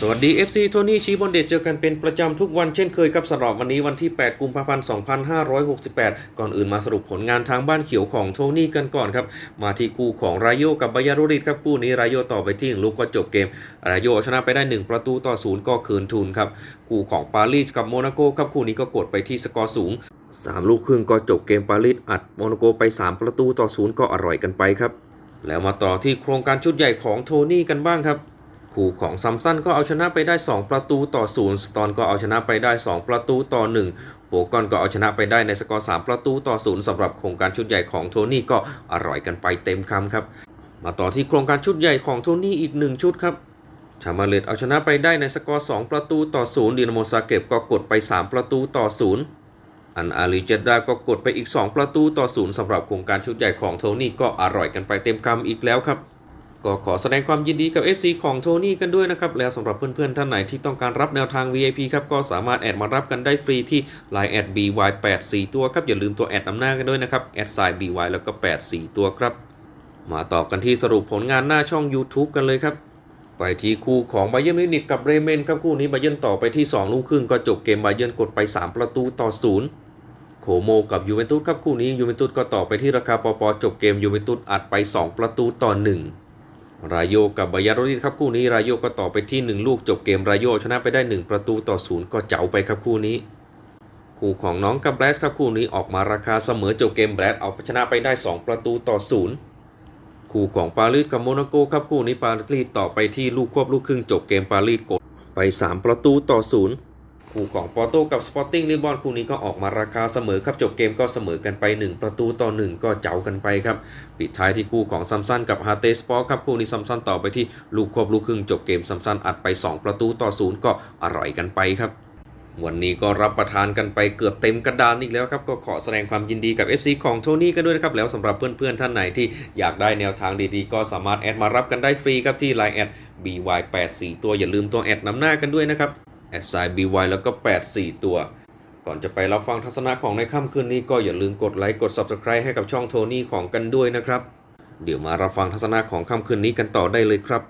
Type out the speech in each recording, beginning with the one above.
สวัสดี FC โทนี่ชีบอลเดตเจอกันเป็นประจำทุกวันเช่นเคยครับสำหรับวันนี้วันที่ 8 กุมภาพันธ์ 2568 ก่อนอื่นมาสรุปผลงานทางบ้านเขียวของโทนี่กันก่อนครับ มาที่คู่ของรายโยกับบายาโรริดครับคู่นี้รายโยต่อไปที่หนึ่งลูกก็จบเกมรายโยชนะไปได้ 1 ประตูต่อศูนย์ก็คืนทุนครับคู่ของปารีสกับโมนาโกครับคู่นี้ก็กดไปที่สกอร์สูง3ลูกครึ่งก็จบเกมปารีสอัดโมนาโกไป 3 ประตูต่อศูนย์ก็อร่อยกันไปครับแล้วมาต่อที่โครงการชุดใหญ่ของโทนี่กันบ้างครับ คู่ของซัมซันก็เอาชนะไปได้ 2 ประตูต่อศูนย์สตอนก็เอาชนะไปได้ 2 ประตูต่อ 1 โปกอนก็เอาชนะไปได้ในสกอร์ 3 ประตูต่อศูนย์สำหรับโครงการชุดใหญ่ของโทนี่ก็อร่อยกันไปเต็มคำครับ มาต่อที่โครงการชุดใหญ่ของโทนี่อีก 1 ชุดครับชามาเลตเอาชนะไปได้ในสกอร์ 2 ประตูต่อศูนย์ดินาโมซาเก็บก็กดไป 3 ประตูต่อศูนย์อันอาลีเจดดาก็กดไปอีก 2 ประตูต่อศูนย์สำหรับโครงการชุดใหญ่ของโทนี่ก็อร่อยกันไปเต็มคำอีกแล้วครับ ก็ขอแสดงความยินดีกับ FC ของโทนี่กันด้วยนะครับ แล้วสำหรับเพื่อนๆ ท่านไหนที่ต้องการรับแนวทาง VIP ครับ ก็สามารถแอดมารับกันได้ฟรีที่ Line แอด BY8 4ตัวครับ อย่าลืมตัวแอดนำหน้ากันด้วยนะครับแอดไซน์ BY แล้วก็ 8 4 ตัวครับ มาต่อกันที่สรุปผลงานหน้าช่อง YouTube กันเลยครับไปที่คู่ของไบเย r n มิวนิกกับเรเมนครับคู่นี้ไบเย r n ต่อไปที่ 2 ลูกครึ่งก็จบเกมไบเย r n กดไป 3 ประตูต่อศูนย์โคโมกับยูเวนตุสครับคู่นี้ยูเวนตุสก็ต่อไปที่ราคาปอปอจบเกมยูเวนตุสอัดไป 2 ประตูต่อ 1 รายโยกับบายาโรดิสครับคู่นี้รายโยก็ต่อไปที่ 1 ลูกจบเกมรายโยชนะไปได้ 1 ประตูต่อศูนย์ก็เจ๋าไปครับคู่นี้ คู่ของน้องกับแบรสครับคู่นี้ออกมาราคาเสมอจบเกมแบรสเอาชนะไปได้ 2 ประตูต่อศูนย์คู่ของปารีสกับโมนาโกครับคู่นี้ปารีสต่อไปที่ลูกควบลูกครึ่งจบเกมปารีสกดไป 3 ประตูต่อศูนย์ คู่ของปอร์โตกับสปอร์ติ้งลิบอนคู่นี้ก็ออกมาราคาเสมอครับจบเกมก็เสมอกันไป 1 ประตูต่อ 1 ก็เจ๋ากันไปครับ ปิดท้ายที่คู่ของซัมซันกับฮาเตสปอร์ครับคู่นี้ซัมซันต่อไปที่ลูกควบลูกครึ่งจบเกมซัมซันอัดไป 2 ประตูต่อ0ก็อร่อยกันไปครับวันนี้ก็รับประทานกันไปเกือบเต็มกระดานอีกแล้วครับ ก็ขอแสดงความยินดีกับ FC ของโทนี่กันด้วยนะครับ แล้วสำหรับเพื่อนๆ ท่านไหนที่อยากได้แนวทางดีๆ ก็สามารถแอดมารับกันได้ฟรีครับที่ Line แอด BY84 ตัวอย่าลืมตัวแอดนำหน้ากันด้วยนะครับ แอดไซน์ BY แล้วก็ 84 ตัว ก่อนจะไปรับฟังทัศนะของในค่ำคืนนี้ก็อย่าลืมกดไลค์กด Subscribe ให้กับช่องโทนี่ของกันด้วยนะครับ เดี๋ยวมารับฟังทัศนะของค่ำคืนนี้กันต่อได้เลยครับ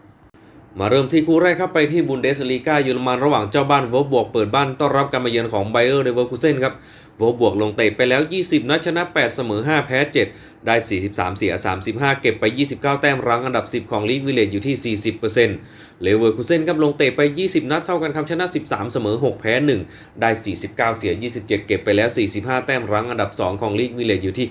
มาเริ่มที่คู่แรกครับไปที่บุนเดสลีกาเยอรมันระหว่างเจ้าบ้านโวลบวกเปิดบ้านต้อนรับการมาเยือนของไบเออร์เดเวอร์คูเซนครับโวลบวกลงเตะไปแล้ว 20 นัดชนะ 8 เสมอ 5 แพ้ 7 ได้ 43 เสีย 35 เก็บไป 29 แต้มรั้งอันดับ 10 ของลีกวิเลตอยู่ที่ 40%เลเวอร์คูเซนครับลงเตะไป 20 นัดเท่ากันครับชนะ 13 เสมอ 6 แพ้ 1 ได้ 49 เสีย 27 เก็บไปแล้ว 45 แต้มรั้งอันดับ 2 ของลีกวิเลตอยู่ที่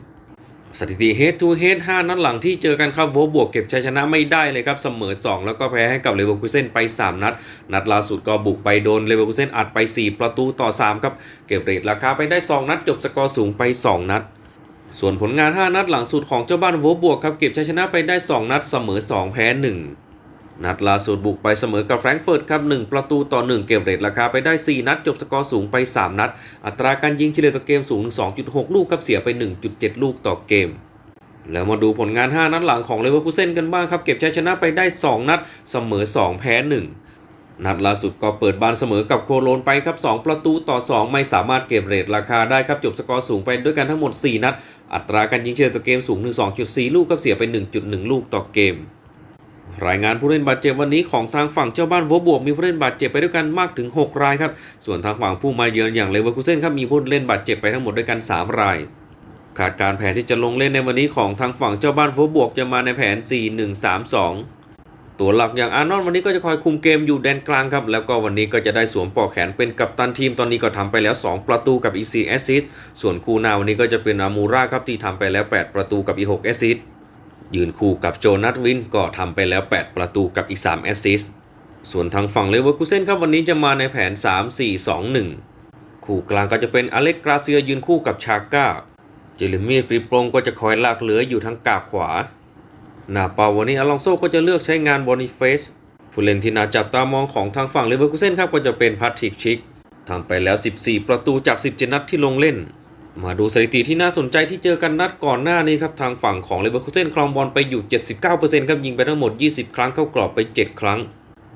65%สถิติ head to head 5 นัดหลังที่เจอกันครับโวบวกเก็บชัยชนะไม่ได้เลยครับ เสมอ 2 แล้วก็แพ้ให้กับเลเวอร์คูเซนไป 3 นัด นัดล่าสุดก็บุกไปโดนเลเวอร์คูเซนอัดไป 4 ประตูต่อ 3 ครับ เก็บเรทราคาไปได้ 2 นัดจบสกอร์สูงไป 2 นัด ส่วนผลงาน 5 นัดหลังสุดของเจ้าบ้านโวลบวกครับเก็บชัยชนะไปได้ 2 นัดเสมอ 2 แพ้ 1 นัดล่าสุดบุกไปเสมอกับแฟรงก์เฟิร์ตครับ 1 ประตูต่อ 1 เก็บเรทราคาไปได้ 4 นัด จบสกอร์สูงไป 3 นัด อัตราการยิงเฉลี่ยต่อเกมสูงถึง2.6 ลูกครับเสียไป 1.7 ลูกต่อเกมแล้วมาดูผลงาน 5 นัดหลังของเลเวอร์คูเซนกันบ้างครับ เก็บชัยชนะไปได้ 2 นัด เสมอ 2 แพ้ 1 นัดล่าสุดก็เปิดบ้านเสมอกับโคโลนไปครับ 2 ประตูต่อ 2 ไม่สามารถเก็บเรทราคาได้ครับ จบสกอร์สูงไปด้วยกันทั้งหมด 4 นัด อัตราการยิงเฉลี่ยต่อเกมสูงถึง2.4 ลูกครับเสียไป 1.1 ลูกต่อเกม รายงานผู้เล่นบาดเจ็บวันนี้ของทางฝั่งเจ้าบ้านโวบวกมีผู้เล่นบาดเจ็บไปด้วยกันมากถึง 6 รายครับ ส่วนทางฝั่งผู้มาเยือนอย่างเลเวอร์คูเซนครับมีผู้เล่นบาดเจ็บไปทั้งหมดด้วยกัน 3 รายขาดการแผนที่จะลงเล่นในวันนี้ของทางฝั่งเจ้าบ้านโฟบวกจะมาในแผน 4-1-3-2 ตัวหลักอย่างอานอนวันนี้ก็จะคอยคุมเกมอยู่แดนกลางครับ แล้วก็วันนี้ก็จะได้สวมปลอกแขนเป็นกัปตันทีมตอนนี้ก็ทำไปแล้ว 2 ประตูกับอีซีแอซิสส่วนคู่หน้าวันนี้ก็จะเป็นอามูราครับที่ทำไปแล้ว 8 ประตูกับอี6แอซิสยืนคู่กับโจนัทวินก็ทำไปแล้ว 8 ประตูกับอีก3แอซิสส่วนทางฝั่งเลเวอร์คูเซนครับวันนี้จะมาในแผน 3-4-2-1 คู่กลางก็จะเป็นอเล็กกราเซียยืนคู่กับชาก้าเจเรมี่ฟริปโปงก็จะคอยลากเหลืออยู่ทางกาบขวา น้าเปาวันนี้อลองโซก็จะเลือกใช้งานบอนิเฟสผู้เล่นที่น่าจับตามองของทางฝั่งเลเวอร์คูเซนครับก็จะเป็นพัทริกชิกทำไปแล้ว 14 ประตูจาก 17 นัดที่ลงเล่น มาดูสถิติที่น่าสนใจที่เจอกันนัดก่อนหน้านี้ครับทางฝั่งของเลเวอร์คูเซนครองบอลไปอยู่ 79%ครับยิงไปทั้งหมด 20 ครั้งเข้ากรอบไป 7 ครั้ง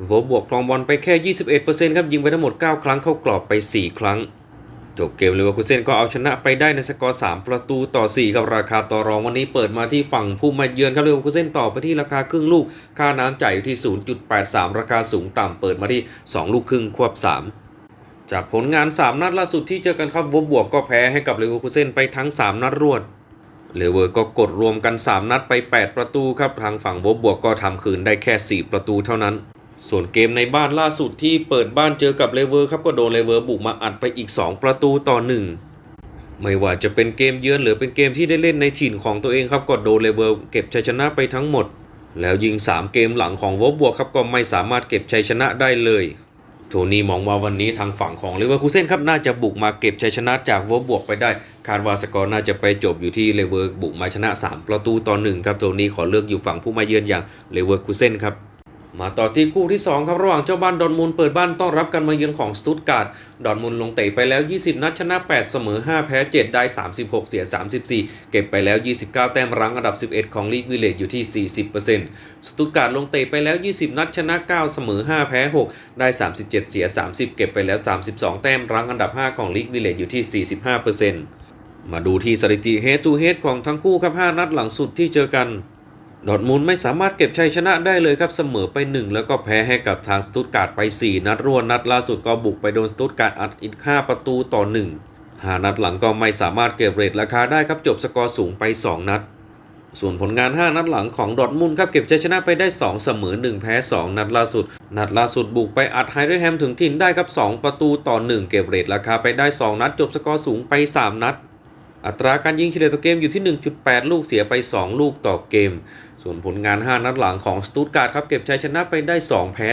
โวบวกครองบอลไปแค่ 21%ครับยิงไปทั้งหมด 9 ครั้งเข้ากรอบไป 4 ครั้ง จบเกมเลเวอร์คูเซนก็เอาชนะไปได้ในสกอร์ 3 ประตูต่อ 4 กับราคาต่อรองวันนี้เปิดมาที่ฝั่งผู้มาเยือนครับเลเวอร์คูเซนต่อไปที่ราคาครึ่งลูก ค่าน้ำจ่ายอยู่ที่ 0.83 ราคาสูงต่ำเปิดมาที่ 2 ลูกครึ่งควบ 3จากผลงาน 3 นัดล่าสุดที่เจอกันครับวบบวกก็แพ้ให้กับเลเวอร์คูเซนไปทั้ง 3 นัดรวด เลเวอร์ก็กดรวมกัน 3 นัดไป 8 ประตูครับ ทางฝั่งวบบวกก็ทำคืนได้แค่ 4 ประตูเท่านั้น ส่วนเกมในบ้านล่าสุดที่เปิดบ้านเจอกับเลเวอร์ครับก็โดนเลเวอร์บุกมาอัดไปอีก 2 ประตูต่อ 1 ไม่ว่าจะเป็นเกมเยือนหรือเป็นเกมที่ได้เล่นในถิ่นของตัวเองครับก็โดนเลเวอร์เก็บชัยชนะไปทั้งหมด แล้วยิง 3 เกมหลังของวบบวกครับก็ไม่สามารถเก็บชัยชนะได้เลยโทนี่มองว่าวันนี้ทางฝั่งของเลเวอร์คูเซนครับน่าจะบุกมาเก็บชัยชนะจากวบบวกไปได้คาดว่าสกอร์น่าจะไปจบอยู่ที่เลเวอร์บุกมาชนะ 3 ประตูต่อหนึ่งครับโทนี่ขอเลือกอยู่ฝั่งผู้มาเยือนอย่างเลเวอร์คูเซนครับ มาต่อที่คู่ที่ 2 ครับระหว่างเจ้าบ้านดอร์ทมุนด์เปิดบ้านต้อนรับการมาเยือนของสตุตการ์ดดอร์ทมุนด์ลงเตะไปแล้ว 20 นัดชนะ 8 เสมอ 5 แพ้ 7 ได้ 36 เสีย 34 เก็บไปแล้ว 29 แต้มรั้งอันดับ 11 ของลีกวิเลจอยู่ที่ 40%สตุตการ์ดลงเตะไปแล้ว 20 นัดชนะ 9 เสมอ 5 แพ้ 6 ได้ 37 เสีย 30 เก็บไปแล้ว 32 แต้มรั้งอันดับ 5 ของลีกวิเลจอยู่ที่ 45%มาดูที่สถิติ head to head ของทั้งคู่ครับ 5 นัดหลังสุดที่เจอกัน ดอทมุนด์ไม่สามารถเก็บชัยชนะได้เลยครับเสมอไป 1 แล้วก็แพ้ให้กับทางสตุตการ์ดไป 4 นัดรวดนัดล่าสุดก็บุกไปโดนสตุตการ์ดอัดอีก5ประตูต่อ 1 5 นัดหลังก็ไม่สามารถเก็บเรทราคาได้ครับจบสกอร์สูงไป 2 นัด ส่วนผลงาน 5 นัดหลังของดอทมุนครับเก็บชัยชนะไปได้ 2 เสมอ 1 แพ้ 2 นัดล่าสุด นัดล่าสุดบุกไปอัดไฮเดรแฮมถึงถิ่นได้ครับ2ประตูต่อ 1 เก็บเรทราคาไปได้ 2 นัด จบสกอร์สูงไป 3 นัด อัตราการยิงเฉลี่ยต่อเกมอยู่ที่ 1.8 ลูกเสียไป 2 ลูกต่อเกม ส่วนผลงาน 5 นัดหลังของสตูตการ์ดครับเก็บชัยชนะไปได้ 2 แพ้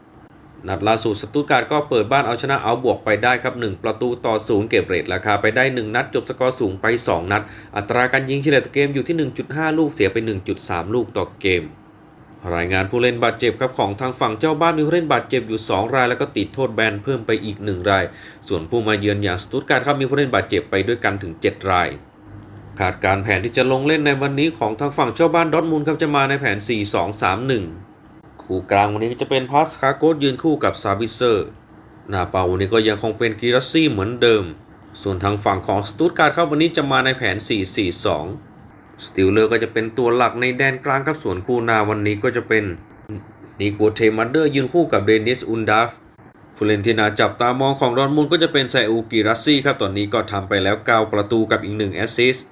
3 นัดล่าสุดสตูตการ์ดก็เปิดบ้านเอาชนะเอาบวกไปได้ครับ 1 ประตูต่อ 0 เก็บเรทราคาไปได้ 1 นัดจบสกอร์สูงไป 2 นัด อัตราการยิงเฉลี่ยต่อเกมอยู่ที่ 1.5 ลูกเสียไป 1.3 ลูกต่อเกมรายงานผู้เล่นบาดเจ็บครับของทางฝั่งเจ้าบ้านมีผู้เล่นบาดเจ็บอยู่ 2 ราย แล้วก็ติดโทษแบนเพิ่มไปอีก 1 ราย ส่วนผู้มาเยือนอย่างสตูตการ์ดครับมีผู้เล่นบาดเจ็บไปด้วยกันถึง 7 ราย ขาดการแผนที่จะลงเล่นในวันนี้ของทางฝั่งเจ้าบ้านดอทมุนด์ครับจะมาในแผน 4-2-3-1 คู่กลางวันนี้ก็จะเป็นพาสคาโกสยืนคู่กับซาบิเซอร์ หน้าเป้าวันนี้ก็ยังคงเป็นกิรัสซี่เหมือนเดิม ส่วนทางฝั่งของสตูตการ์ดครับวันนี้จะมาในแผน 4-4-2 สติลเลอร์ก็จะเป็นตัวหลักในแดนกลางครับส่วนคู่นาวันนี้ก็จะเป็นนิโกเทมัดเดอร์ยืนคู่กับเดนิสอุนดาฟผู้เล่นที่น่าจับตามองของดอร์ทมุนด์ก็จะเป็นไซอูกิรัสซี่ครับ ตอนนี้ก็ทำไปแล้ว 9 ประตูกับอีก 1 แอสซิสต์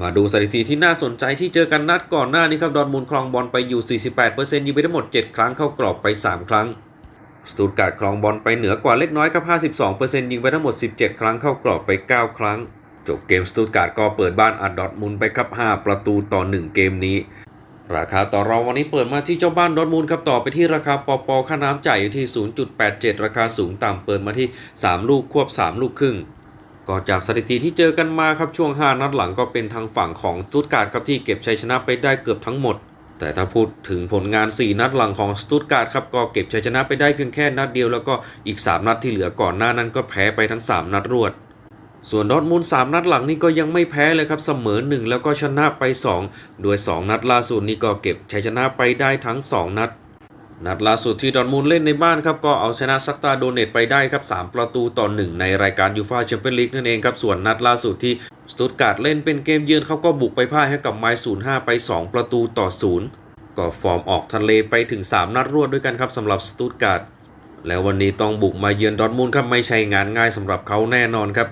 มาดูสถิติที่น่าสนใจที่เจอกันนัดก่อนหน้านี้ครับดอร์ทมุนด์ครองบอลไปอยู่ 48%ยิงไปทั้งหมด 7 ครั้งเข้ากรอบไป 3 ครั้ง สตูตการ์ดครองบอลไปเหนือกว่าเล็กน้อยครับ 52%ยิงไปทั้งหมด 17 ครั้งเข้ากรอบไป 9 ครั้ง จบเกมสตูตการ์ดก็เปิดบ้านอัดดอทมุนด์ไปครับ 5 ประตูต่อ 1 เกมนี้ ราคาต่อรองวันนี้เปิดมาที่เจ้าบ้านดอทมุนด์ครับต่อไปที่ราคาปอปอค่าน้ำจ่ายอยู่ที่ 0.87 ราคาสูงต่ำเปิดมาที่ 3 ลูกควบ 3 ลูกครึ่ง ก็จากสถิติที่เจอกันมาครับช่วง 5 นัดหลังก็เป็นทางฝั่งของสตุตการ์ดครับที่เก็บชัยชนะไปได้เกือบทั้งหมด แต่ถ้าพูดถึงผลงาน 4 นัดหลังของสตุตการ์ดครับก็เก็บชัยชนะไปได้เพียงแค่นัดเดียวแล้วก็อีก 3 นัดที่เหลือก่อนหน้านั้นก็แพ้ไปทั้ง 3 นัดรวด ส่วนดอทมุนด์3นัดหลังนี่ก็ยังไม่แพ้เลยครับเสมอ 1 แล้วก็ชนะไป 2 โดย 2 นัดล่าสุดนี่ก็เก็บชัยชนะไปได้ทั้ง 2 นัด นัดล่าสุดที่ดอร์ทมุนด์เล่นในบ้านครับก็เอาชนะซักตาโดเนตไปได้ครับ 3 ประตูต่อ 1 ในรายการยูฟาแชมเปี้ยนลีกนั่นเองครับ ส่วนนัดล่าสุดที่สตุตการ์ดเล่นเป็นเกมเยือนเขาก็บุกไปพ่ายให้กับไมล์05ไป 2 ประตูต่อ 0 ก็ฟอร์มออกทะเลไปถึง 3 นัดรวดด้วยกันครับสำหรับสตุตการ์ดแล้ววันนี้ต้องบุกมาเยือนดอร์ทมุนด์ครับไม่ใช่งานง่ายสำหรับเขาแน่นอนครับ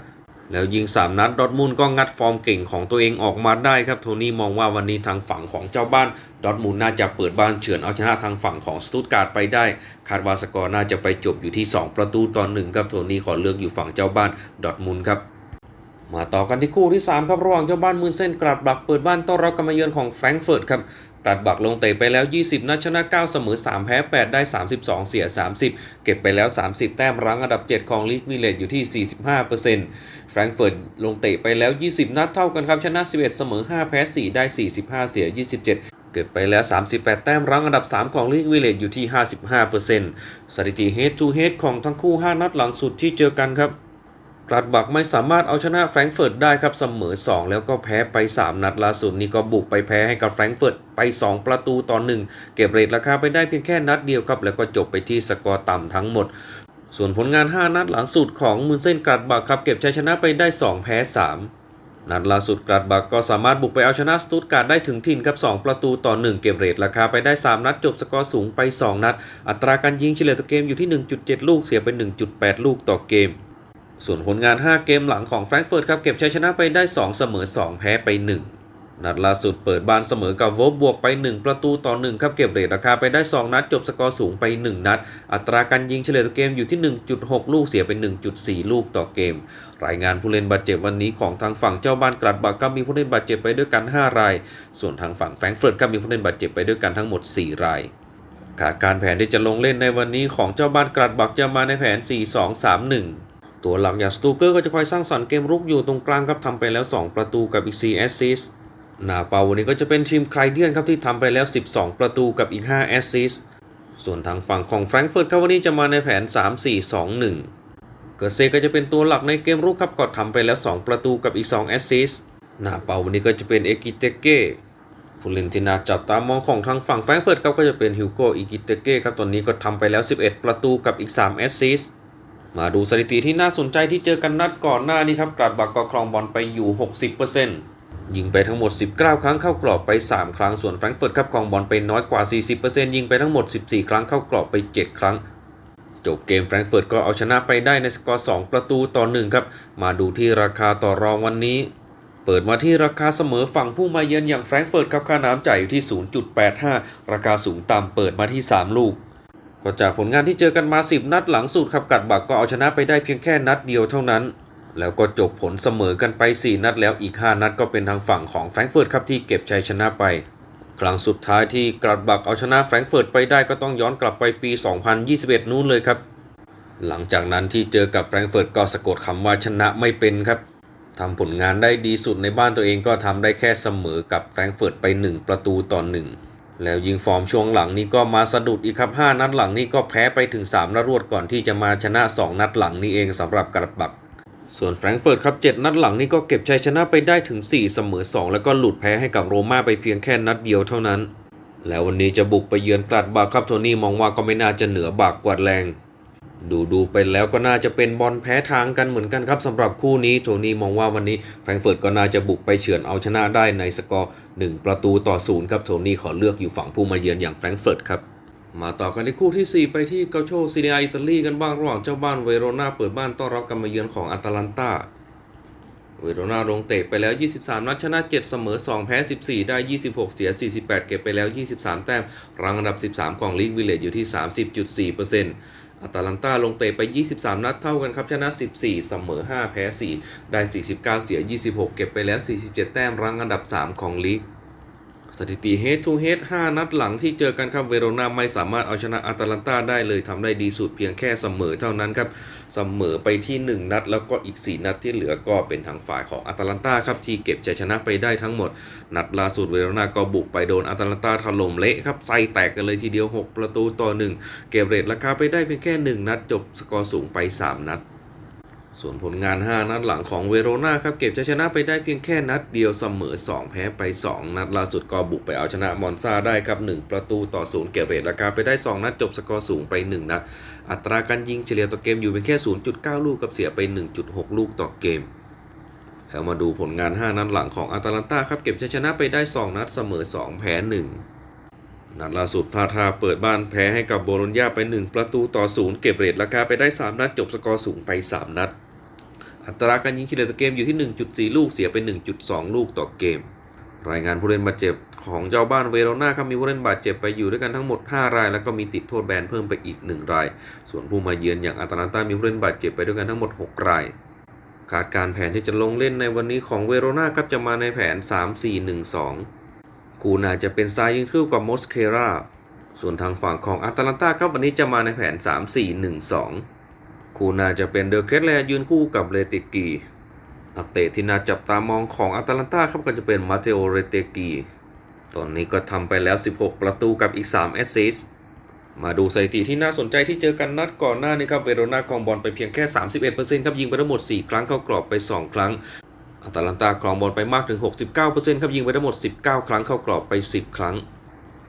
แล้วยิง 3 นัดดอทมุนด์ก็งัดฟอร์มเก่งของตัวเองออกมาได้ครับ โทนี่มองว่าวันนี้ทางฝั่งของเจ้าบ้าน ดอทมุนด์น่าจะเปิดบ้านเฉือนเอาชนะทางฝั่งของสตุตการ์ดไปได้ คาดว่าสกอร์น่าจะไปจบอยู่ที่ 2 ประตูต่อ1ครับโทนี่ขอเลือกอยู่ฝั่งเจ้าบ้านดอทมุนด์ครับมาต่อกันที่คู่ที่ 3 ครับระหว่างเจ้าบ้านมือเส้นกราดบักเปิดบ้านต้อนรับการมาเยือนของแฟรงก์เฟิร์ตครับกราดบักลงเตะไปแล้ว 20 นัดชนะ 9 เสมอ 3 แพ้ 8 ได้ 32 เสีย 30 เก็บไปแล้ว 30 แต้มรั้งอันดับ 7 ของลีกวิเลจอยู่ที่ 45%แฟรงก์เฟิร์ตลงเตะไปแล้ว 20 นัดเท่ากันครับชนะ 11 เสมอ 5 แพ้ 4 ได้ 45 เสีย 27 เก็บไปแล้ว 38 แต้มรั้งอันดับ 3 ของลีกวิเลจอยู่ที่ 55%สถิติ head to head ของทั้งคู่ 5 นัดหลังสุดที่เจอกันครับกลัดบักไม่สามารถเอาชนะแฟรงก์เฟิร์ตได้ครับเสมอ 2 แล้วก็แพ้ไป 3 นัดล่าสุดนี่ก็บุกไปแพ้ให้กับแฟรงก์เฟิร์ตไป 2 ประตูต่อ1เก็บเรทราคาไปได้เพียงแค่นัดเดียวครับแล้วก็จบไปที่สกอร์ต่ำทั้งหมด ส่วนผลงาน 5 นัดหลังสุดของมุนเส้นกลัดบักครับเก็บชัยชนะไปได้ 2 แพ้ 3 นัดล่าสุดกรัดบักก็สามารถบุกไปเอาชนะสตุตการ์ดได้ถึงถิ่นครับ 2 ประตูต่อ 1 เก็บเรทราคาไปได้ 3 นัดจบสกอร์สูงไป 2 นัด อัตราการยิงเฉลี่ยต่อเกมอยู่ที่ 1.7 ลูกเสียไป 1.8 ลูกต่อเกม ส่วนผลงาน 5 เกมหลังของแฟรงก์เฟิร์ตครับเก็บชัยชนะไปได้ 2 เสมอ 2 แพ้ไป 1 นัดล่าสุดเปิดบ้านเสมอกับโวลฟบวกไป 1 ประตูต่อ 1 ครับเก็บเรทราคาไปได้ 2 นัด จบสกอร์สูงไป 1 นัด อัตราการยิงเฉลี่ยต่อเกมอยู่ที่ 1.6 ลูกเสียเป็น 1.4 ลูกต่อเกม รายงานผู้เล่นบาดเจ็บวันนี้ของทางฝั่งเจ้าบ้านกลัดบักก็มีผู้เล่นบาดเจ็บไปด้วยกัน 5 ราย ส่วนทางฝั่งแฟรงเฟิร์ตก็มีผู้เล่นบาดเจ็บไปด้วยกันทั้งหมด 4 รายขาดการแผนที่จะลงเล่นในวันนี้ของเจ้าบ้านกลัดบักจะมาในแผน 4-2-3-1ตัวหลักอย่างสตูเกอร์ก็จะคอยสร้างสรรค์เกมรุกอยู่ตรงกลางครับทำไปแล้ว 2 ประตูกับอีก4แอสซิสต์ น้าเปาวันนี้ก็จะเป็นทีมไคลเดียนครับที่ทำไปแล้ว 12 ประตูกับอีก 5 แอสซิสต์ส่วนทางฝั่งของแฟรงก์เฟิร์ตครับวันนี้จะมาในแผน 3-4-2-1 เกอร์เซก็จะเป็นตัวหลักในเกมรุกครับก็ทำไปแล้ว 2 ประตูกับอีก 2 แอสซิสต์หน้าเปาวันนี้ก็จะเป็นเอกิเตเก้ผู้เล่นที่น่าจับตามองของทางฝั่งแฟรงก์เฟิร์ตครับก็จะเป็นฮิวโกอิกิเตเก้ครับตอนนี้ก็ทำไปแล้ว 11 ประตูกับอีก 3 แอสซิสต์มาดูสถิติที่น่าสนใจที่เจอกันนัดก่อนหน้านี้ครับกราดบักก็ครองบอลไปอยู่ 60% ยิงไปทั้งหมด 19 ครั้งเข้ากรอบไป 3 ครั้ง ส่วนแฟรงเฟิร์ตครับครองบอลไปน้อยกว่า 40%ยิงไปทั้งหมด 14 ครั้งเข้ากรอบไป 7 ครั้ง จบเกมแฟรงเฟิร์ตก็เอาชนะไปได้ในสกอร์ 2 ประตูต่อ 1 ครับ มาดูที่ราคาต่อรองวันนี้ เปิดมาที่ราคาเสมอฝั่งผู้มาเยือนอย่างแฟรงเฟิร์ตครับค่าน้ำจ่ายอยู่ที่ 0.85 ราคาสูงต่ำเปิดมาที่ 3 ลูก ก็จากผลงานที่เจอกันมา 10 นัดหลังสุดครับกัดบักก็เอาชนะไปได้เพียงแค่นัดเดียวเท่านั้น แล้วก็จบผลเสมอกันไป 4 นัดแล้วอีก 5 นัดก็เป็นทางฝั่งของแฟรงก์เฟิร์ตครับที่เก็บชัยชนะไป ครั้งสุดท้ายที่กรัดบักเอาชนะแฟรงก์เฟิร์ตไปได้ก็ต้องย้อนกลับไปปี 2021 นู้นเลยครับ หลังจากนั้นที่เจอกับแฟรงก์เฟิร์ตก็สะกดคำว่าชนะไม่เป็นครับทำผลงานได้ดีสุดในบ้านตัวเองก็ทำได้แค่เสมอกับแฟรงก์เฟิร์ตไป 1 ประตูต่อ1แล้วยิงฟอร์มช่วงหลังนี้ก็มาสะดุดอีกครับ 5 นัดหลังนี้ก็แพ้ไปถึง3นัดรวดก่อนที่จะมาชนะ 2 นัดหลังนี้เองสำหรับกระบัก ส่วนแฟรงก์เฟิร์ตครับ 7 นัดหลังนี้ก็เก็บชัยชนะไปได้ถึง 4 เสมอ 2 แล้วก็หลุดแพ้ให้กับโรม่าไปเพียงแค่นัดเดียวเท่านั้น แล้ววันนี้จะบุกไปเยือนกลัดบากครับโทนี่มองว่าก็ไม่น่าจะเหนือบากกว่าแรง ดูดูไปแล้วก็น่าจะเป็นบอลแพ้ทางกันเหมือนกันครับสำหรับคู่นี้โทนี่มองว่าวันนี้แฟรงก์เฟิร์ตก็น่าจะบุกไปเฉือนเอาชนะได้ในสกอร์1ประตูต่อศูนย์ครับโทนี่ขอเลือกอยู่ฝั่งผู้มาเยือนอย่างแฟรงก์เฟิร์ตครับ มาต่อกันในคู่ทีสี่ 4 ไปที่เกาโชซีเรียอิตาลีกันบ้างระหว่างเจ้าบ้านเวโรนาเปิดบ้านต้อนรับการมาเยือนของอาตาลันตาเวโรนาลงเตะไปแล้ว 23 นัดชนะ 7 เสมอ 2 แพ้ 14 ได้ 26 เสีย 48 เก็บไปแล้ว 23 แต้มรังอันดับ 13 ของลีกวิลเลจอยู่ที่ 30.4%อาตาลันตาลงเตะไป 23 นัดเท่ากันครับ ชนะ 14 เสมอ 5 แพ้ 4 ได้ 49 เสีย 26 เก็บไปแล้ว 47 แต้มรังอันดับ 3 ของลีก สถิติ head to head 5นัดหลังที่เจอกันครับเวโรนาไม่สามารถเอาชนะอาตาลันตาได้เลยทำได้ดีสุดเพียงแค่เสมอเท่านั้นครับเสมอไปที่ 1 นัด แล้วก็อีก 4 นัดที่เหลือก็เป็นทางฝ่ายของอาตาลันตาครับที่เก็บชัยชนะไปได้ทั้งหมด นัดล่าสุดเวโรนาก็บุกไปโดนอาตาลันตาถล่มเละครับใจแตกกันเลยทีเดียว 6 ประตูต่อ 1 เก็บเรทราคาไปได้เพียงแค่ 1 นัดจบสกอร์สูงไป 3 นัด ส่วนผลงาน 5 นัดหลังของเวโรนาครับเก็บชัยชนะไปได้เพียงแค่นัดเดียวเสมอ 2 แพ้ไป 2 นัดล่าสุดก็บุกไปเอาชนะมอนซาได้ครับ 1 ประตูต่อ0เก็บเรทราคาไปได้ 2 นัดจบสกอร์สูงไป 1 นัด อัตราการยิงเฉลี่ยต่อเกมอยู่เป็นแค่ 0.9 ลูกกับเสียไป 1.6 ลูกต่อเกมแล้วมาดูผลงาน 5 นัดหลังของอาตาลันตาครับเก็บชัยชนะไปได้ 2 นัดเสมอ 2 แพ้ 1 นัดล่าสุดพลาทาเปิดบ้านแพ้ให้กับโบโลญญาไป 1 ประตูต่อ 0 เก็บเรทราคาไปได้ 3 นัดจบสกอร์สูงไป 3 นัด อัตราการยิงเฉลี่ยต่เกมอยู่ที่ 1.4 ลูกเสียไป1.2 ลูกต่อเกม รายงานผู้เล่นบาดเจ็บของเจ้าบ้านเวโรนาครับมีผู้เล่นบาดเจ็บไปอยู่ด้วยกันทั้งหมด 5 ราย แล้วก็มีติดโทษแบนเพิ่มไปอีก 1 ราย ส่วนผู้มาเยือนอย่างอาตาลันตามีผู้เล่นบาดเจ็บไปด้วยกันทั้งหมด 6 รายขาดการแผนที่จะลงเล่นในวันนี้ของเวโรนาครับจะมาในแผน 3-4-1-2คูน่าจะเป็นซ้ายยิงคู่กับมอสเคราส่วนทางฝั่งของอาตาลันตาครับวันนี้จะมาในแผน 3-4-1-2 คู่น่าจะเป็นเดอร์เคสแลยืนคู่กับเลติกีนักเตะที่น่าจับตามองของอาตาลันตาครับก็จะเป็นมาเตโอเรเตกีตอนนี้ก็ทำไปแล้ว 16 ประตูกับอีก 3 แอสซิสมาดูสถิติที่น่าสนใจที่เจอกันนัดก่อนหน้านี้ครับ เวโรนาครองบอลไปเพียงแค่ 31%ครับยิงไปทั้งหมด 4 ครั้งเข้ากรอบไป 2 ครั้งอาตาลันตาครองบอลไปมากถึง 69%ครับยิงไปทั้งหมด 19 ครั้งเข้ากรอบไป 10 ครั้ง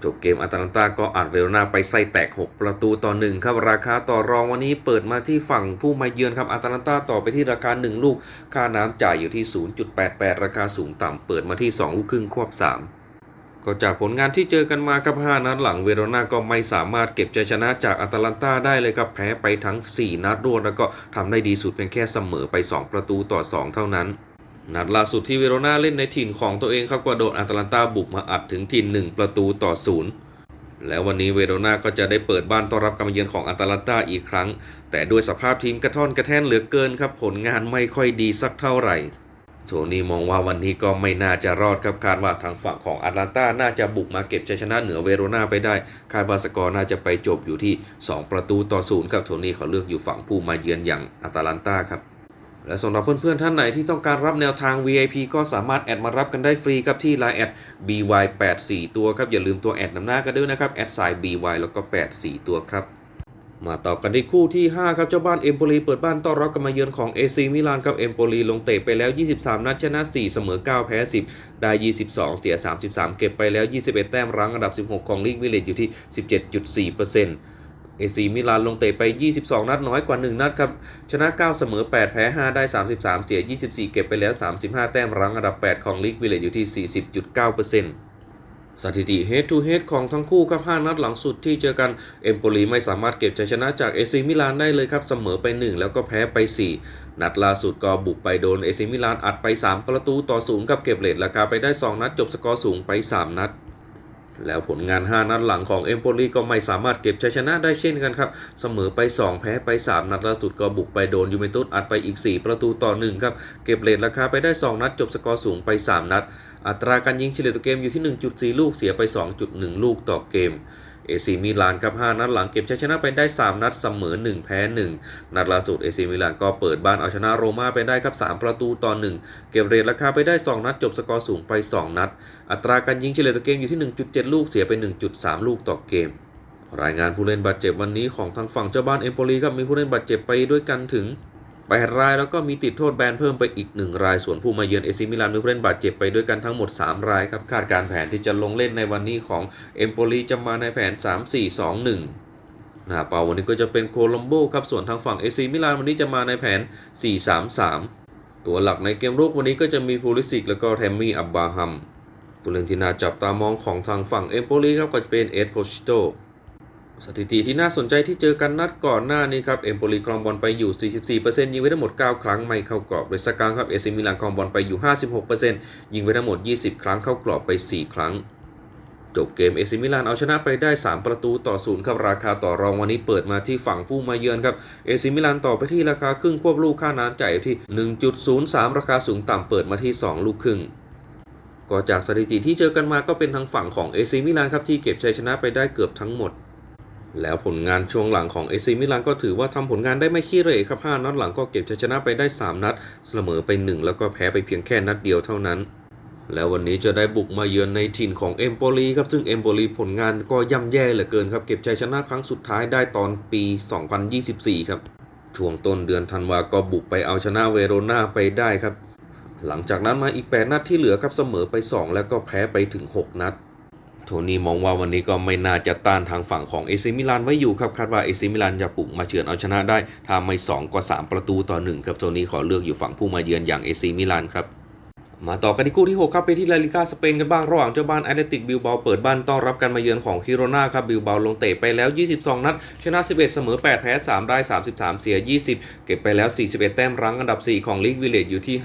จบเกมอาตาลันตาก็อัดเวโรนาไปไส้แตก 6 ประตูต่อ 1 ครับ ราคาต่อรองวันนี้เปิดมาที่ฝั่งผู้มาเยือนครับอาตาลันตาต่อไปที่ราคา 1 ลูก ค่าน้ำจ่ายอยู่ที่ 0.88 ราคาสูงต่ำเปิดมาที่ 2 ลูกครึ่งควบ 3ก็จากผลงานที่เจอกันมาครับ5นัดหลังเวโรนาก็ไม่สามารถเก็บชัยชนะจากอาตาลันตาได้เลยครับแพ้ไปทั้ง 4 นัดรวดแล้วก็ทำได้ดีสุดเพียงแค่เสมอไป 2 ประตูต่อ 2 เท่านั้น นัดล่าสุดที่เวโรนาเล่นในถิ่นของตัวเองครับก็โดนอาตาลันตาบุกมาอัดถึงถิ่น 1 ประตูต่อ0แล้ววันนี้เวโรนาก็จะได้เปิดบ้านต้อนรับการมาเยือนของอาตาลันตาอีกครั้ง แต่ด้วยสภาพทีมกระท่อนกระแท่นเหลือเกินครับผลงานไม่ค่อยดีสักเท่าไหร่โทนี่มองว่าวันนี้ก็ไม่น่าจะรอดครับคาดว่าทางฝั่งของอาตาลันตาน่าจะบุกมาเก็บชัยชนะเหนือเวโรนาไปได้ คาดว่าสกอร์น่าจะไปจบอยู่ที่ 2 ประตูต่อศูนย์ครับโทนี่เขาเลือกอยู่ฝั่งผู้มาเยือนอย่างอาตาลันตาครับ และสำหรับเพื่อนๆท่านไหนที่ต้องการรับแนวทาง VIP ก็สามารถแอดมารับกันได้ฟรีครับที่ Line แอด BY84 ตัวครับ อย่าลืมตัวแอดนำหน้ากันด้วยนะครับแอดสาย BY แล้วก็ 84 ตัวครับมาต่อกันที่คู่ที่ 5 ครับ เจ้าบ้านเอมโปลีเปิดบ้านต้อนรับกันมาเยือนของ AC มิลานครับเอมโปลีลงเตะไปแล้ว 23 นัดชนะ 4 เสมอ 9 แพ้ 10 ได้ 22 เสีย 33 เก็บไปแล้ว 21 แต้มรั้งอันดับ 16 ของลีกวิลเลจอยู่ที่ 17.4%เเอซีมิลานลงเตะไป 22 นัดน้อยกว่า 1 นัดครับ ชนะ 9 เสมอ 8 แพ้ 5 ได้ 33 เสีย 24 เก็บไปแล้ว 35 แต้มรั้งอันดับ 8 ของลีกวิเลจอยู่ที่ 40.9%สถิติ head to head ของทั้งคู่ครับ 5 นัดหลังสุดที่เจอกันเอมโปลีไม่สามารถเก็บชัยชนะจากเอซีมิลานได้เลยครับ เสมอไป 1 แล้วก็แพ้ไป 4 นัดล่าสุดก็บุกไปโดนเอซีมิลานอัดไป 3 ประตูต่อศูนย์ครับเก็บเลทราคาไปได้ 2 นัดจบสกอร์สูงไป 3 นัด แล้วผลงาน 5 นัดหลังของเอมโปลีก็ไม่สามารถเก็บชัยชนะได้เช่นกันครับ เสมอไป 2 แพ้ไป 3 นัดล่าสุดก็บุกไปโดนยูเวนตุสอัดไปอีก 4 ประตูต่อ 1 ครับ เก็บเลทราคาไปได้ 2 นัด จบสกอร์สูงไป 3 นัด อัตราการยิงเฉลี่ยต่อเกมอยู่ที่ 1.4 ลูกเสียไป 2.1 ลูกต่อเกม เอซีมิลานครับ5นัดหลังเก็บชัยชนะไปได้ 3 นัดเสมอ 1 แพ้ 1 นัดล่าสุดเอซีมิลานก็เปิดบ้านเอาชนะโรม่าไปได้ครับ 3 ประตูต่อ 1 เก็บเรทราคาไปได้ 2 นัดจบสกอร์สูงไป 2 นัด อัตราการยิงเฉลี่ยต่อเกมอยู่ที่ 1.7 ลูกเสียไป 1.3 ลูกต่อเกม รายงานผู้เล่นบาดเจ็บวันนี้ของทางฝั่งเจ้าบ้านเอมโปลีครับมีผู้เล่นบาดเจ็บไปด้วยกันถึง 8 ราย แล้วก็มีติดโทษแบนเพิ่มไปอีก 1 ราย ส่วนผู้มาเยือนเอซิมิลานมีผู้เล่นบาดเจ็บไปด้วยกันทั้งหมด 3 รายครับ คาดการแผนที่จะลงเล่นในวันนี้ของเอมโปลีจะมาในแผน 3-4-2-1หน้าเป้าวันนี้ก็จะเป็นโคลัมโบครับ ส่วนทางฝั่งเอซิมิลานวันนี้จะมาในแผน 4-3-3 ตัวหลักในเกมรุกวันนี้ก็จะมีพูลิสิก แล้วก็แทมมี่อับบาฮัมผู้เล่นที่น่าจับตามองของทางฝั่งเอมโปลีครับก็จะเป็นเอ็ดโพชิโต สถิติที่น่าสนใจที่เจอกันนัดก่อนหน้านี้ครับ เอมโปลีครองบอลไปอยู่ 44%ยิงไปทั้งหมด 9 ครั้งไม่เข้ากรอบโดยสกางครับ เอซิมิลานครองบอลไปอยู่ 56%ยิงไปทั้งหมด 20 ครั้งเข้ากรอบไป 4 ครั้ง จบเกมเอซิมิลานเอาชนะไปได้ 3 ประตูต่อศูนย์ครับราคาต่อรองวันนี้เปิดมาที่ฝั่งผู้มาเยือนครับ เอซิมิลานต่อไปที่ราคาครึ่งควบลูกค่าน้ำจ่ายที่ 1.03 ราคาสูงต่ำเปิดมาที่ 2 ลูกครึ่งก็จากสถิติที่เจอกันมาก็เป็นทางฝั่งของเอซิมิลานครับที่เก็บชัยชนะไปได้เกือบทั้งหมด แล้วผลงานช่วงหลังของเอซิมิลานก็ถือว่าทำผลงานได้ไม่ขี้เหร่ครับ 5นัดหลังก็เก็บชัยชนะไปได้ 3 นัด เสมอไป 1 แล้วก็แพ้ไปเพียงแค่นัดเดียวเท่านั้น แล้ววันนี้จะได้บุกมาเยือนในถิ่นของเอมโปลีครับ ซึ่งเอมโปลีผลงานก็ย่ำแย่เหลือเกินครับ เก็บชัยชนะครั้งสุดท้ายได้ตอนปี 2024 ครับ ช่วงต้นเดือนธันวาก็บุกไปเอาชนะเวโรนาไปได้ครับ หลังจากนั้นมาอีก 8 นัดที่เหลือครับเสมอไป 2 แล้วก็แพ้ไปถึง 6 นัด โทนี่มองว่าวันนี้ก็ไม่น่าจะต้านทางฝั่งของเอซิมิลานไว้อยู่ครับคาดว่าเอซิมิลานจะปลุกมาเฉือนเอาชนะได้ถ้าไม่2ก็3ประตูต่อ1ครับโทนี่ขอเลือกอยู่ฝั่งผู้มาเยือนอย่างเอซิมิลานครับ มาต่อกันที่คู่ที่ 6 ครับไปที่ลาลิกาสเปนกันบ้างระหว่างเจ้าบ้านแอตเลติกบิลบาเปิดบ้านต้อนรับการมาเยือนของคิโรนาครับบิลบาลงเตะไปแล้ว 22 นัด ชนะ 11 เสมอ 8 แพ้ 3 ได้ 33 เสีย 20 เก็บไปแล้ว 41 แต้มรั้งอันดับ 4 ของลีกวิเลจอยู่ที่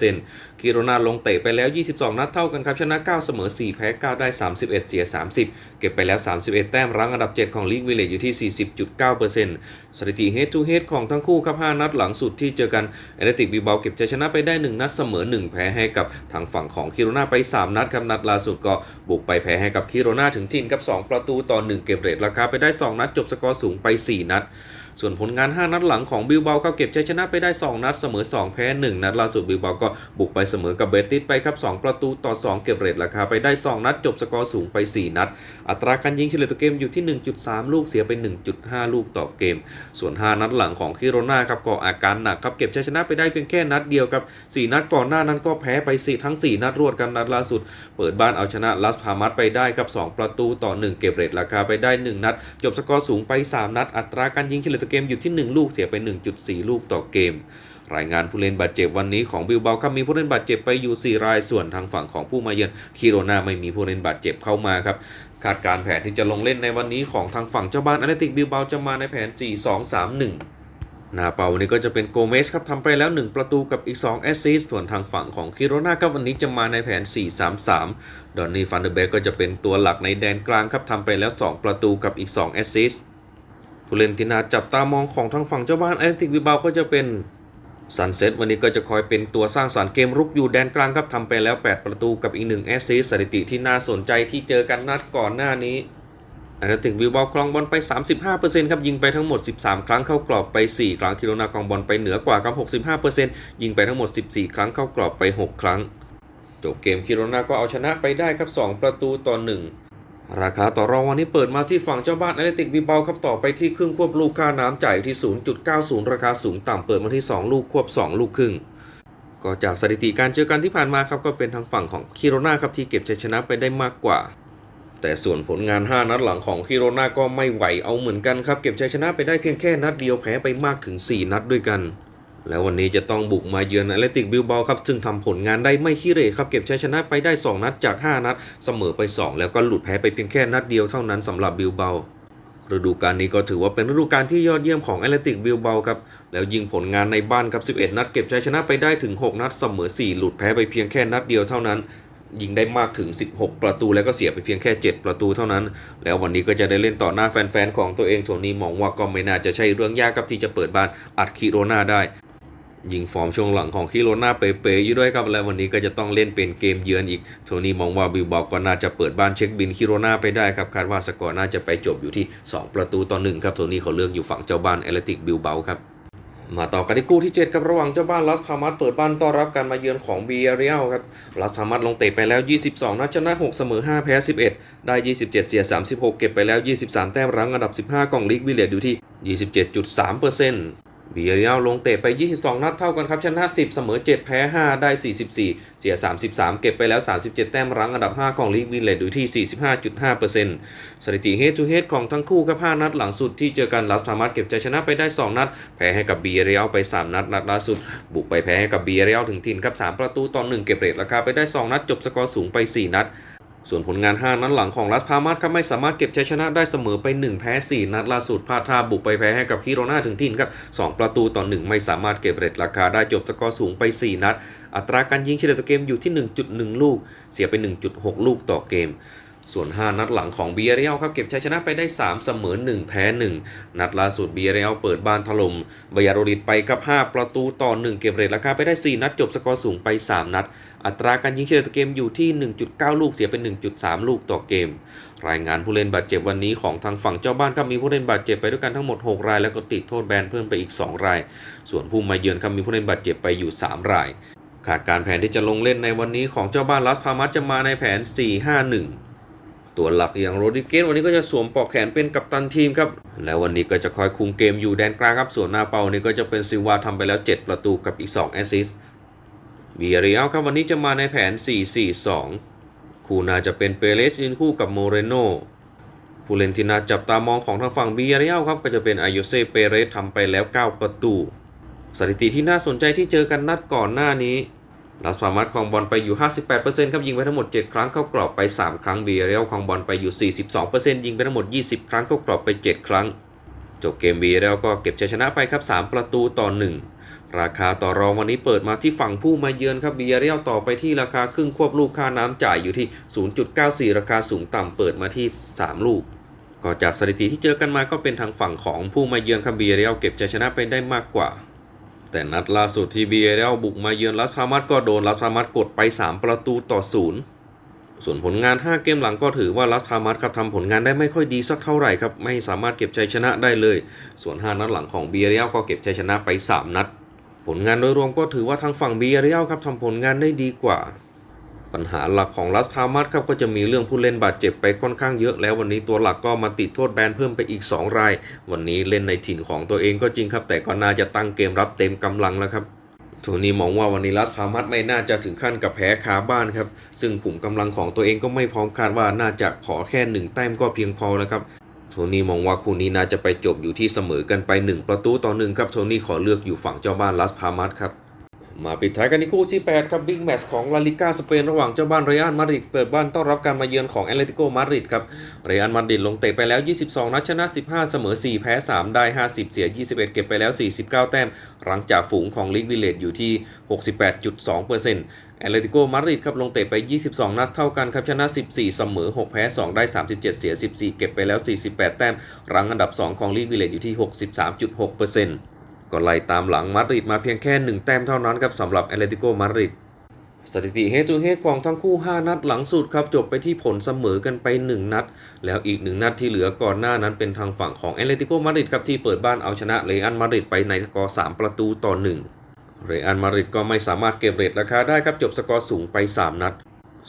50%คิโรนาลงเตะไปแล้ว 22 นัดเท่ากันครับชนะ 9 เสมอ 4 แพ้ 9 ได้ 31 เสีย 30 เก็บไปแล้ว 31 แต้มรั้งอันดับ 7 ของลีกวิเลจอยู่ที่ 40.9%สถิติ head to head ของทั้งคู่ครับ5นัดหลังสุดที่เจอกันแอตเลติกบิลบาเก็บชัยชนะไปได้ 1 นัดเสมอ 1 แพ้ให้กับทางฝั่งของคิโรนาไป 3 นัดครับนัดล่าสุดก็บุกไปแพ้ให้กับคิโรนาถึงทินครับ 2 ประตูต่อ 1 เก็บเรทราคาไปได้ 2 นัดจบสกอร์สูงไป 4 นัด ส่วนผลงาน 5 นัดหลังของบิลเบาก็เก็บชัยชนะไปได้ 2 นัดเสมอ 2 แพ้ 1 นัดล่าสุดบิลเบาก็บุกไปเสมอกับเบติสไปครับ 2 ประตูต่อ 2 เก็บเรทราคาไปได้ 2 นัด จบสกอร์สูงไป 4 นัด อัตราการยิงเฉลี่ยต่อเกมอยู่ที่ 1.3 ลูกเสียไป 1.5 ลูกต่อเกม ส่วน 5 นัดหลังของคิโรนาครับก็อาการหนักครับเก็บชัยชนะไปได้เพียงแค่นัดเดียวครับ 4 นัดก่อนหน้านั้นก็แพ้ไป 4 ทั้ง 4 นัดรวดกันนัดล่าสุด เปิดบ้านเอาชนะลัสพามัสไปได้ครับ 2 ประตูต่อ 1 เก็บเรทราคาไปได้ 1 นัด จบสกอร์สูงไป 3 นัด อัตราการยิงเฉลี่ยต่เกมอยู่ที่ 1 ลูกเสียไป 1.4 ลูกต่อเกม รายงานผู้เล่นบาดเจ็บวันนี้ของบิลเบาครับมีผู้เล่นบาดเจ็บไปอยู่ 4 รายส่วนทางฝั่งของผู้มาเยือนคิโรนาไม่มีผู้เล่นบาดเจ็บเข้ามาครับคาดการแผนที่จะลงเล่นในวันนี้ของทางฝั่งเจ้าบ้านแอตเลติกบิลเบาจะมาในแผน 4-2-3-1หน้าเปาวันนี้ก็จะเป็นโกเมสครับทำไปแล้ว 1 ประตูกับอีก 2 แอสซิสส่วนทางฝั่งของคิโรนาครับวันนี้จะมาในแผน 4-3-3 ดอนนี่ฟันเดอร์เบกก็จะเป็นตัวหลักในแดนกลางครับทำไปแล้ว 2 ประตูกับอีก 2 แอสซิสต์ ผู้เล่นที่น่าจับตามองของทางฝั่งเจ้าบ้านแอตเลติกบิบาก็จะเป็นซันเซ็ตวันนี้ก็จะคอยเป็นตัวสร้างสารรค์เกมรุกอยู่แดนกลางครับทำไปแล้ว 8 ประตูกับอีก1แอสซิสสถิติที่น่าสนใจที่เจอกันนัดก่อนหน้านี้แอตเลติกบิบาครองบอลไป 35%ครับยิงไปทั้งหมด 13 ครั้งเข้ากรอบไป 4 ครั้งคิโรนาครองบอลไปเหนือกว่าครับ65%ยิงไปทั้งหมด 14 ครั้งเข้ากรอบไป 6 ครั้งจบเกมคิโรนาก็เอาชนะไปได้ครับ 2 ประตูต่อ 1 ราคาต่อรองวันนี้เปิดมาที่ฝั่งเจ้าบ้านแอตเลติกบิลบาครับต่อไปที่ครึ่งควบลูกค่าน้ำจ่ายที่ 0.90 ราคาสูงต่ำเปิดมาที่ 2 ลูกควบ 2 ลูกครึ่ง ก็จากสถิติการเจอกันที่ผ่านมาครับก็เป็นทางฝั่งของคิโรนาครับที่เก็บชัยชนะไปได้มากกว่า แต่ส่วนผลงาน 5 นัดหลังของคิโรนาก็ไม่ไหวเอาเหมือนกันครับเก็บชัยชนะไปได้เพียงแค่นัดเดียวแพ้ไปมากถึง 4 นัดด้วยกัน แล้ววันนี้จะต้องบุกมาเยือนแอตเลติกบิลเบาครับ ซึ่งทำผลงานได้ไม่ขี้เหร่ครับ เก็บชัยชนะไปได้ 2 นัดจาก 5 นัด เสมอไป 2 แล้วก็หลุดแพ้ไปเพียงแค่นัดเดียวเท่านั้นสำหรับบิลเบาฤดูกาลนี้ก็ถือว่าเป็นฤดูกาลที่ยอดเยี่ยมของแอตเลติกบิลเบาครับ แล้วยิงผลงานในบ้านครับ 11 นัดเก็บชัยชนะไปได้ถึง 6 นัดเสมอ 4 หลุดแพ้ไปเพียงแค่นัดเดียวเท่านั้น ยิงได้มากถึง 16 ประตูแล้วก็เสียไปเพียงแค่ 7 ประตูเท่านั้น แล้ววันนี้ก็จะได้เล่นต่อหน้าแฟนๆของตัวเองโทนี่มองว่าก็ไม่น่าจะใช่เรื่องยากครับที่จะเปิดบ้านอัดคิโรนาได้ ยิงฟอร์มช่วงหลังของคิโรนาเป๊ะๆอยู่ด้วยครับและวันนี้ก็จะต้องเล่นเป็นเกมเยือนอีก โทนี่มองว่าบิลบอกก็น่าจะเปิดบ้านเช็คบินคิโรนาไปได้ครับ คาดว่าสกอร์น่าจะไปจบอยู่ที่ 2 ประตูต่อหนึ่งครับ โทนี่เขาเลือกอยู่ฝั่งเจ้าบ้านแอเลติกบิลเบาครับมาต่อกันที่คู่ที่ 7 ครับระหว่างเจ้าบ้านลัสพามัสเปิดบ้านต้อนรับการมาเยือนของเบียเรียลครับลัสพามัสลงเตะไปแล้ว 22 นัดชนะ 6 เสมอ 5 แพ้ 11 ได้ 27 เสีย 36 เก็บไปแล้ว 23 แต้มรั้งอันดับ 15ของลีกวิเลียดอยู่ที่ 27.3%เบียเรียลลงเตะไป 22 นัดเท่ากันครับ ชนะ 10 เสมอ 7 แพ้ 5 ได้ 44 เสีย 33 เก็บไปแล้ว 37 แต้มรั้งอันดับ 5 ของลีกวิลเลตอยู่ที่ 45.5%สถิติ head to head ของทั้งคู่ครับ 5 นัดหลังสุดที่เจอกันลัสพามัสเก็บใจชนะไปได้ 2 นัด แพ้ให้กับเบียเรียลไป 3 นัด นัดล่าสุด บุกไปแพ้ให้กับเบียเรียลถึงถิ่นครับ 3 ประตูต่อ 1 เก็บเรทราคาไปได้ 2 นัด จบสกอร์สูงไป 4 นัด ส่วนผลงาน 5 นัดหลังของลัสพามัสครับไม่สามารถเก็บชัยชนะได้เสมอไป 1 แพ้ 4 นัดล่าสุดพาทาบุกไปแพ้ให้กับคิโรนาถึงถิ่นครับ 2 ประตูต่อ 1 ไม่สามารถเก็บเรทราคาได้จบสกอร์สูงไป 4 นัด อัตราการยิงเฉลี่ยต่อเกมอยู่ที่ 1.1 ลูก เสียไป 1.6 ลูกต่อเกมส่วน 5 นัดหลังของเบียเรียลครับเก็บชัยชนะไปได้ 3 เสมอ 1 แพ้ 1 นัดล่าสุดเบียเรียลเปิดบ้านถล่มบายาโรดิดไปกับ 5 ประตูต่อ 1 เก็บเรทราคาไปได้ 4 นัดจบสกอร์สูงไป 3 นัด อัตราการยิงเฉลี่ยต่อเกมอยู่ที่ 1.9 ลูกเสียเป็น 1.3 ลูกต่อเกม รายงานผู้เล่นบาดเจ็บวันนี้ของทางฝั่งเจ้าบ้านครับมีผู้เล่นบาดเจ็บไปด้วยกันทั้งหมด 6 ราย แล้วก็ติดโทษแบนเพิ่มไปอีก 2 ราย ส่วนผู้มาเยือนครับมีผู้เล่นบาดเจ็บไปอยู่ 3 ราย ขาดการแผนที่จะลงเล่นในวันนี้ของเจ้าบ้านลัสพามัสจะมาในแผน 4-5-1ตัวหลักอย่างโรดริเกสวันนี้ก็จะสวมปลอกแขนเป็นกัปตันทีมครับ และวันนี้ก็จะคอยคุมเกมอยู่แดนกลางครับ ส่วนหน้าเป้านี่ก็จะเป็นซิลวาทำไปแล้ว 7 ประตูกับอีก 2 แอสซิสต์ เบียเรียลครับวันนี้จะมาในแผน 4-4-2 คู่น่าจะเป็นเปเรสยืนคู่กับโมเรโนผู้เล่นที่น่าจับตามองของทางฝั่งเบียเรียลครับก็จะเป็นอายเซเปเรสทำไปแล้ว 9 ประตู สถิติที่น่าสนใจที่เจอกันนัดก่อนหน้านี้ลาสฟามัสครองบอลไปอยู่ 58%ครับยิงไปทั้งหมด 7 ครั้งเข้ากรอบไป 3 ครั้งเบียเรียลครองบอลไปอยู่ 42%ยิงไปทั้งหมด 20 ครั้งเข้ากรอบไป 7 ครั้ง จบเกมเบียเรียลก็เก็บชัยชนะไปครับ 3 ประตูต่อ 1 ราคาต่อรองวันนี้เปิดมาที่ฝั่งผู้มาเยือนครับเบียเรียลต่อไปที่ราคาครึ่งควบลูกค่าน้ำจ่ายอยู่ที่ 0.94 ราคาสูงต่ำเปิดมาที่ 3 ลูกก็จากสถิติที่เจอกันมาก็เป็นทางฝั่งของผู้มาเยือนครับเบียเรียลเก็บชัยชนะไปได้มากกว่า แต่นัดล่าสุดที่เบียเรลบุกมาเยือนลัสพามัสก็โดนลัสพามัสกดไป 3 ประตูต่อศูนย์ส่วนผลงาน 5 เกมหลังก็ถือว่าลัสพามัสครับทำผลงานได้ไม่ค่อยดีสักเท่าไหร่ครับไม่สามารถเก็บชัยชนะได้เลย ส่วน 5 นัดหลังของเบียเรียลก็เก็บชัยชนะไป 3 นัด ผลงานโดยรวมก็ถือว่าทางฝั่งเบียเรียลครับทำผลงานได้ดีกว่า ปัญหาหลักของลัสพามัสครับก็จะมีเรื่องผู้เล่นบาดเจ็บไปค่อนข้างเยอะ แล้ววันนี้ตัวหลักก็มาติดโทษแบนเพิ่มไปอีก 2 ราย วันนี้เล่นในถิ่นของตัวเองก็จริงครับ แต่ก็น่าจะตั้งเกมรับเต็มกำลังแล้วครับโทนี่มองว่าวันนี้ลัสพามัสไม่น่าจะถึงขั้นกับแพ้คาบ้านครับ ซึ่งขุมกำลังของตัวเองก็ไม่พร้อมคาดว่าน่าจะขอแค่หนึ่งแต้มก็เพียงพอแล้วครับ โทนี่มองว่าคู่นี้น่าจะไปจบอยู่ที่เสมอกันไป 1 ประตูต่อหนึ่งครับโทนี่ขอเลือกอยู่ฝั่งเจ้าบ้านลัสพามัสครับมาปิดท้ายกันที่คู่ที่8ครับบิ๊กแมตช์ของลาลิก้าสเปนระหว่างเจ้าบ้านเรอัลมาดริดเปิดบ้านต้อนรับการมาเยือนของแอตเลติโกมาดริดครับเรอัลมาดริดลงเตะไปแล้ว 22 นัดชนะ 15 เสมอ 4 แพ้ 3 ได้ 50 เสีย 21 เก็บไปแล้ว 49 แต้ม หลังจากฝูงของลิกวิเลตอยู่ที่ 68.2%แอตเลติโกมาดริดครับลงเตะไป 22 นัดเท่ากันครับชนะ 14 เสมอ 6 แพ้ 2 ได้ 37 เสีย 14 เก็บไปแล้ว 48 แต้ม รั้งอันดับ 2 ของลิกวิเลตอยู่ที่ 63.6%ก็ไล่ตามหลังมาดริดมาเพียงแค่ 1 แต้มเท่านั้นครับสำหรับแอตเลติโกมาดริดสถิติเฮด o ูเฮดของทั้งคู่ 5 นัดหลังสุดครับ จบไปที่ผลเสมอกันไป 1 นัด แล้วอีก 1 นัดที่เหลือก่อนหน้านั้นเป็นทางฝั่งของแอตเลติโกมาดริดครับที่เปิดบ้านเอาชนะเรอัลมาดริดไปในสกอร์3ประตูต่อ 1 เรอัลมาดริดก็ไม่สามารถเก็บเรทราคาได้ครับจบสกอร์สูงไป 3 นัด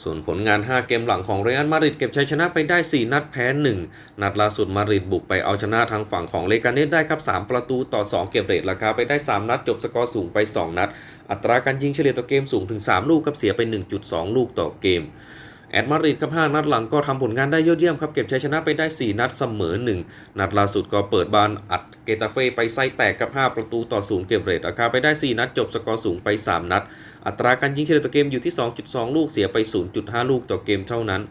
ส่วนผลงาน 5 เกมหลังของเรอัลมาดริดเก็บชัยชนะไปได้ 4 นัดแพ้ 1 นัดล่าสุดมาดริดบุกไปเอาชนะทางฝั่งของเลกาเนสได้ครับ 3 ประตูต่อ 2 เก็บเรทราคาไปได้ 3 นัด จบสกอร์สูงไป 2 นัด อัตราการยิงเฉลี่ยต่อเกมสูงถึง 3 ลูกครับเสียไป 1.2 ลูกต่อเกม แอดมาริดครับ5นัดหลังก็ทำผลงานได้ยอดเยี่ยมครับ เก็บชัยชนะไปได้ 4 นัดเสมอ 1 นัดล่าสุดก็เปิดบานอัดเกตาเฟ่ไปไส้แตกกับ 5 ประตูต่อศูนย์เก็บเรทราคาไปได้ 4 นัดจบสกอร์สูงไป 3 นัด อัตราการยิงเฉลี่ยต่อเกมอยู่ที่ 2.2 ลูกเสียไป 0.5 ลูกต่อเกมเท่านั้น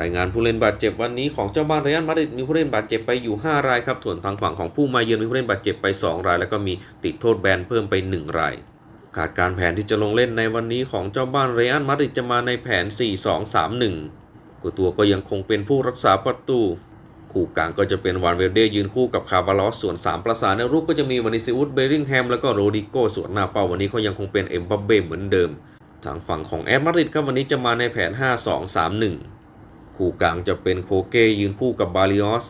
รายงานผู้เล่นบาดเจ็บวันนี้ของเจ้าบ้านเรอัลมาดริดมีผู้เล่นบาดเจ็บไปอยู่ 5 รายครับส่วนทางฝั่งของผู้มาเยือนมีผู้เล่นบาดเจ็บไป 2 ราย แล้วก็มีติดโทษแบนเพิ่มไป 1 ราย ขาดการแผนที่จะลงเล่นในวันนี้ของเจ้าบ้านเรอัลมาดริดจะมาในแผน 4-2-3-1กูตัวก็ยังคงเป็นผู้รักษาประตู คู่กลางก็จะเป็นวานเวลเดยืนคู่กับคาร์วาลอสส่วน 3 ประสานในรูปก็จะมีวานิซิอุสเบริงแฮมแล้วก็โรดิโกส่วนหน้าเป้าวันนี้เขายังคงเป็นเอ็มบัปเบ้เหมือนเดิม ทางฝั่งของแอดมาดริดครับวันนี้จะมาในแผน 5-2-3-1 คู่กลางจะเป็นโคเกยืนคู่กับบาลิออส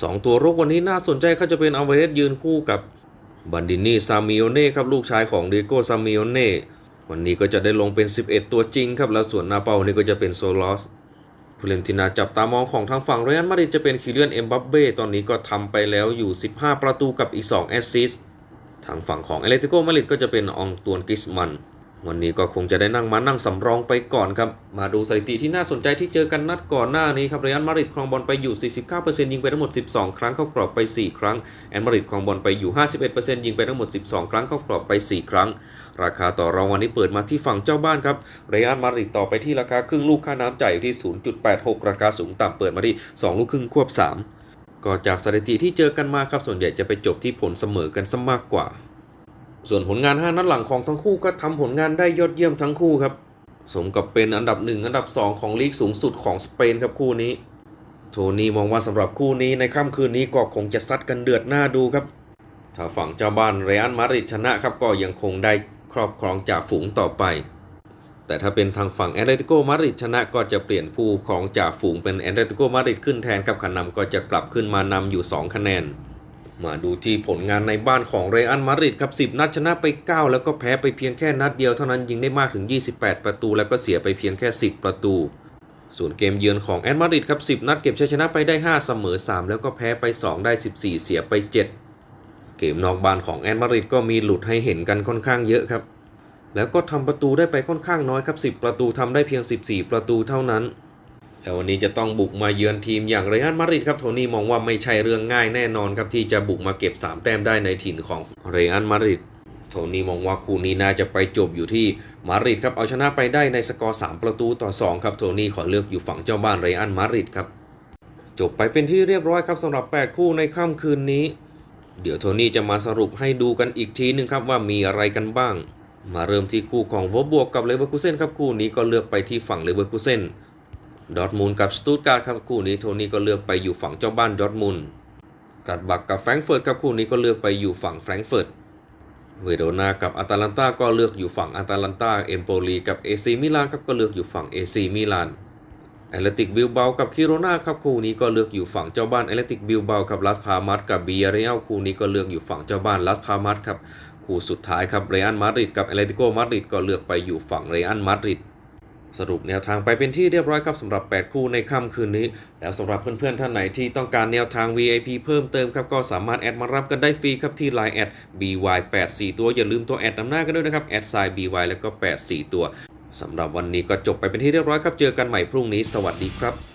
สองตัวรุกวันนี้น่าสนใจเขาจะเป็นอัลเวเรสยืนคู่กับ บันดินีซามิโอเน่ครับลูกชายของเดโกซามิโอเน่วันนี้ก็จะได้ลงเป็น 11 ตัวจริงครับ แล้วส่วนหน้าเป้านี่ก็จะเป็นโซลอสผู้เล่นที่น่าจับตามองของทางฝั่งเรอัลมาดริดจะเป็นคิเลียนเอ็มบัปเบ้ตอนนี้ก็ทำไปแล้วอยู่ 15 ประตูกับอีก 2 แอสซิสต์ทางฝั่งของเอเลติโกมาดริดก็จะเป็นอองตวนกิสมัน วันนี้ก็คงจะได้นั่งมานั่งสำรองไปก่อนครับ มาดูสถิติที่น่าสนใจที่เจอกันนัดก่อนหน้านี้ครับเรอัลมาดริดครองบอลไปอยู่ 49%ยิงไปทั้งหมด 12 ครั้งเข้ากรอบไป 4 ครั้ง แอนมาดริดครองบอลไปอยู่ 51%ยิงไปทั้งหมด 12 ครั้งเข้ากรอบไป 4 ครั้ง ราคาต่อรองวันนี้เปิดมาที่ฝั่งเจ้าบ้านครับ เรอัลมาดริดต่อไปที่ราคาครึ่งลูกค่าน้ำจ่ายอยู่ที่ 0.86 ราคาสูงต่ำเปิดมาที่ 2 ลูกครึ่งควบ 3 ก็จากสถิติที่เจอกันมาครับส่วนใหญ่จะไปจบที่ผลเสมอกันซะมากกว่า ส่วนผลงาน 5 นัดหลังของทั้งคู่ก็ทำผลงานได้ยอดเยี่ยมทั้งคู่ครับ สมกับเป็นอันดับ 1 อันดับ 2 ของลีกสูงสุดของสเปนครับคู่นี้ โทนี่มองว่าสำหรับคู่นี้ในค่ำคืนนี้ก็คงจะซัดกันเดือดหน้าดูครับ ถ้าฝั่งเจ้าบ้านเรอัลมาดริดชนะครับก็ยังคงได้ครอบครองจากฝูงต่อไป แต่ถ้าเป็นทางฝั่งแอตเลติโกมาดริดชนะก็จะเปลี่ยนผู้ของจ่าฝูงเป็นแอตเลติโกมาดริดขึ้นแทนกับคะนำก็จะกลับขึ้นมานำอยู่ 2 คะแนน มาดูที่ผลงานในบ้านของเรอัลมาดริดครับ 10 นัดชนะไป 9 แล้วก็แพ้ไปเพียงแค่นัดเดียวเท่านั้นยิงได้มากถึง 28 ประตู แล้วก็เสียไปเพียงแค่ 10 ประตู ส่วนเกมเยือนของแอตมาดริดครับ 10 นัดเก็บชัยชนะไปได้ 5 เสมอ 3 แล้วก็แพ้ไป 2 ได้ 14 เสียไป 7 เกมนอกบ้านของแอตมาดริดก็มีหลุดให้เห็นกันค่อนข้างเยอะครับ แล้วก็ทำประตูได้ไปค่อนข้างน้อยครับ 10 ประตูทำได้เพียง 14 ประตูเท่านั้น แต่วันนี้จะต้องบุกมาเยือนทีมอย่างเรอัลมาดริดครับโทนี่มองว่าไม่ใช่เรื่องง่ายแน่นอนครับที่จะบุกมาเก็บ 3 แต้มได้ในถิ่นของเรอัลมาดริดโทนี่มองว่าคู่นี้น่าจะไปจบอยู่ที่มาดริดครับเอาชนะไปได้ในสกอร์ 3 ประตูต่อ 2 ครับโทนี่ขอเลือกอยู่ฝั่งเจ้าบ้านเรอัลมาดริดครับจบไปเป็นที่เรียบร้อยครับสำหรับ 8 คู่ในค่ำคืนนี้ เดี๋ยวโทนี่จะมาสรุปให้ดูกันอีกทีหนึงครับว่ามีอะไรกันบ้าง มาเริ่มที่คู่ของวอบวกกับเลเวอร์คูเซนครับคู่นี้ก็เลือกไปที่ฝั่งเลเวอร์คูเซน ดอทมุนด์กับสตูตการ์ดครับคู่นี้โทนี่ก็เลือกไปอยู่ฝั่งเจ้าบ้านดอทมุนด์กัดบักกับแฟรงเฟิร์ตครับคู่นี้ก็เลือกไปอยู่ฝั่งแฟรงเฟิร์ตเวโรนากับอาตาลันตาก็เลือกอยู่ฝั่งอาตาลันตาเอมโปลีกับเอซีมิลานครับก็เลือกอยู่ฝั่งเอซีมิลานแอตเลติกบิลเบากับคิโรนาครับคู่นี้ก็เลือกอยู่ฝั่งเจ้าบ้านแอตเลติกบิลเบากับลาสพามัสกับเบียเรอัลคู่นี้ก็เลือกอยู่ฝั่งเจ้าบ้านลาสพามัสครับคู่สุดท้ายครับเรอัลมาดริดกับแอตเลติโกมาดริดก็เลือกไปอยู่ฝั่งเรอัลมาดริด สรุปแนวทางไปเป็นที่เรียบร้อยครับสำหรับ 8 คู่ในค่ำคืนนี้ แล้วสำหรับเพื่อนๆท่านไหนที่ต้องการแนวทาง VIP เพิ่มเติมครับก็สามารถแอดมารับกันได้ฟรีครับที่ Line แอด BY84 ตัวอย่าลืมตัวแอดนำหน้ากันด้วยนะครับแอดไซน์ BY แล้วก็84 ตัวสำหรับวันนี้ก็จบไปเป็นที่เรียบร้อยครับเจอกันใหม่พรุ่งนี้ สวัสดีครับ